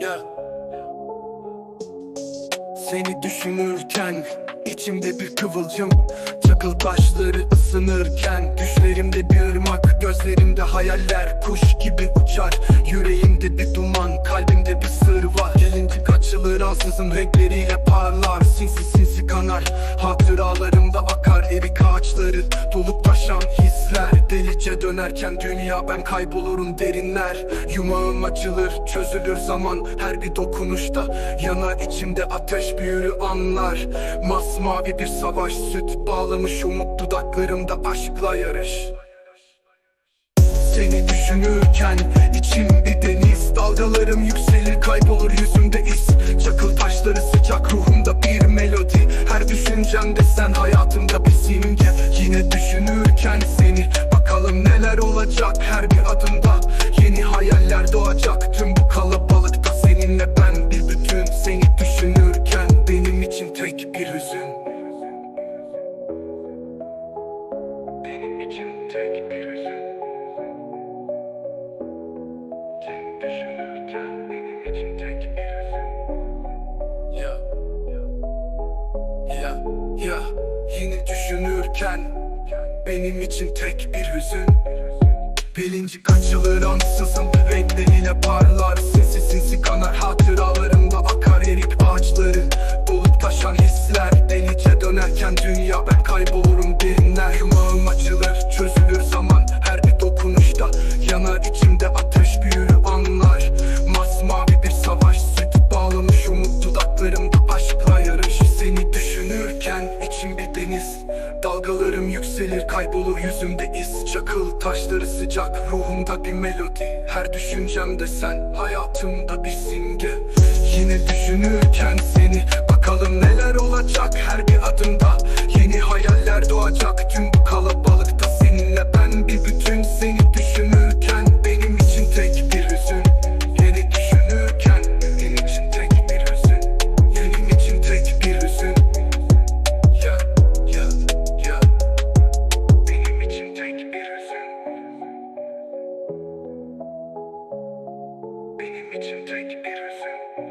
Yeah. Seni düşünürken içimde bir kıvılcım Çakıl taşları ısınırken Düşlerimde bir ırmak Gözlerimde hayaller Kuş gibi uçar. Yüreğimde bir duman Kalbimde bir sır var. Gelincik açılır ansızın renkleriyle parlar Kanar Hatıralarımda akar erik ağaçları. Dolup taşan hisler. Delice dönerken dünya ben kaybolurum derinler. Yumağım açılır çözülür zaman. Her bir dokunuşta yanar içimde ateş büyürü anlar. Masmavi bir savaş süt bağlamış umut dudaklarımda aşkla yarış. Seni düşünürken içim bir deniz. Dalgalarım yükselir kaybolur yüzümde iz için tek bir hüzün seni düşünürken benim için tek bir hüzün Ya Ya Ya Yine düşünürken Benim için tek bir hüzün Bilincik açılır ansızın Renkleriyle parlar Sinsi sinsi kanar hatıralarımda akar erik ağaçları. Dolup taşan hisler Delice dönerken dünya ben kaybolurum derinler Yükselir kaybolur yüzümde iz. Çakıl taşları sıcak ruhumda bir melodi. Her düşüncemde sen hayatımda bir simge. Yine düşünürken seni bakalım neler olacak her Jake Peterson.